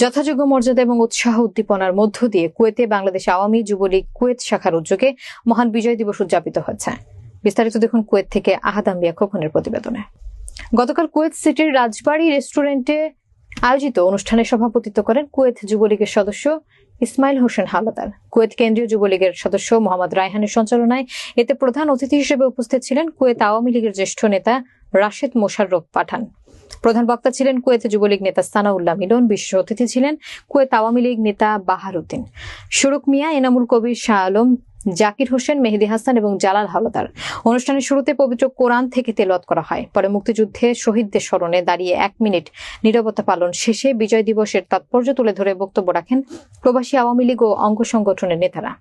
যথাযোগ্য মর্যাদা এবং উৎসাহ উদ্দীপনার মধ্য দিয়ে কুয়েতে বাংলাদেশ আওয়ামী যুবলীগ কুয়েত শাখার উদ্যোগে মহান বিজয় দিবস উদযাপিত হচ্ছে বিস্তারিত দেখুন কুয়েত থেকে আহাদাম্বিয়া খোকনের প্রতিবেদনে। গতকাল কুয়েত সিটির রাজবাড়ী রেস্টুরেন্টে আয়োজিত অনুষ্ঠানে সভাপতিত্ব করেন কুয়েত যুবলীগের সদস্য ইসমাইল হোসেন হাওলাদার কুয়েত কেন্দ্রীয় যুবলীগের সদস্য মোহাম্মদ রায়হানের সঞ্চালনায় এতে প্রধান অতিথি হিসেবে উপস্থিত ছিলেন কুয়েত আওয়ামী লীগের জ্যেষ্ঠ নেতা রাশেদ মোশাররফ পাঠান। প্রধান বক্তা ছিলেন কুয়েত যুবলীগ নেতা সানাউল্লাহ মিলন বিশেষ অতিথি ছিলেন কুয়েত আওয়ামী লীগ নেতা বাহারুদ্দিন। শুরুক মিয়া, এনামুল কবির, শাহ আলম, জাকির হোসেন, মেহেদি হাসান এবং জালাল হাওলাদার অনুষ্ঠানের শুরুতে পবিত্র কোরআন থেকে তেলত করা হয়। পরে মুক্তিযুদ্ধে শহীদদের স্মরণে দাঁড়িয়ে এক মিনিট নীরবতা পালন শেষে বিজয় দিবসের তাৎপর্য তুলে ধরে বক্তব্য রাখেন প্রবাসী আওয়ামী লীগ ও অঙ্গ সংগঠনের নেতারা।